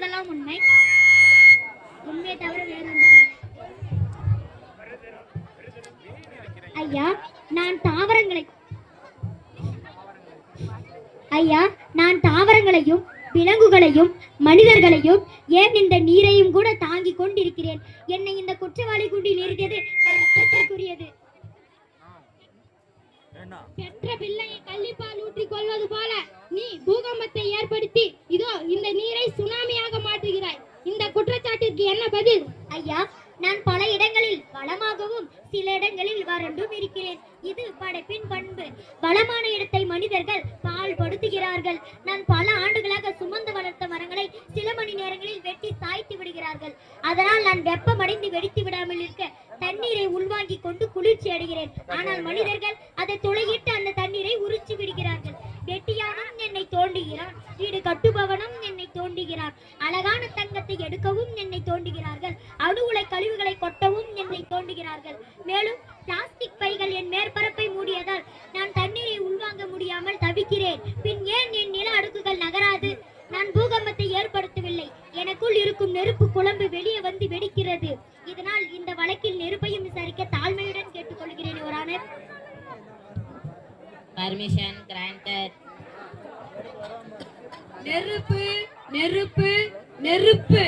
சொல்வதெல்லாம் உண்மை. உண்மையை தவிர வேறு ஐயா நான் தாவரங்களை ஐயா நான் தாவரங்களையும் விலங்குகளையும் மனிதர்களையும் ஏன் இந்த நீரையும் கூட தாங்கிக் கொண்டிருக்கிறேன்? என்னை இந்த குற்றவாளி குண்டி நிறுத்தியது வருத்தத்திற்குரியது பெற்ற பிள்ளையை கள்ளிப்பால் ஊற்றி கொள்வது போல நீ பூகம்பத்தை ஏற்படுத்தி இதோ இந்த நீரை குற்றச்சாட்டிற்கு என்ன பதில்? ஐயா நான் பல இடங்களில் வளமாகவும் சில இடங்களில் வறண்டும் இருக்கிறேன். இது படைப்பின் பண்பு. வளமான இடத்தை மனிதர்கள் பால் படுத்துகிறார்கள் நான் பல ஆண்டுகளாக சுமந்து வளர்த்த மரங்களை சில மணி நேரங்களில் வெட்டி சாய்த்து விடுகிறார்கள். அதனால் நான் வெப்பமடைந்து வெடித்து விடாமல் இருக்க தண்ணீரை உள்வாங்கிக் கொண்டு குளிர்ச்சி அடைகிறேன். ஆனால் மனிதர்கள் அதை துளையிட்டு அந்த தண்ணீரை உரிச்சு விடுகிறார்கள். வீடு கட்டுபவனும் என்னை தோண்டுகிறார். அழகான தங்கத்தை எடுக்கவும் என்னை தோண்டுகிறார்கள். அணு உலை கழிவுகளை கொட்டவும் என்னை தோண்டுகிறார்கள். மேலும் பிளாஸ்டிக் பைகள் என் மேற்பரப்பை மூடியதால் நான் தண்ணீரை உள்வாங்க முடியாமல் தவிக்கிறேன். பின் ஏன் என் நில அடுக்குகள் நகராது? நான் பூகம்பத்தை ஏற்படுத்தவில்லை. எனக்குள் இருக்கும் நெருப்பு குழம்பு வெளியே வந்து வெடிக்கிறது. இதனால் இந்த வழக்கில் நெருப்பையும் விசாரிக்க தாழ்மையுடன் கேட்டுக்கொள்கிறேன் யுவரானர் பர்மிஷன் கிராண்டட் நெருப்பு நெருப்பு நெருப்பு.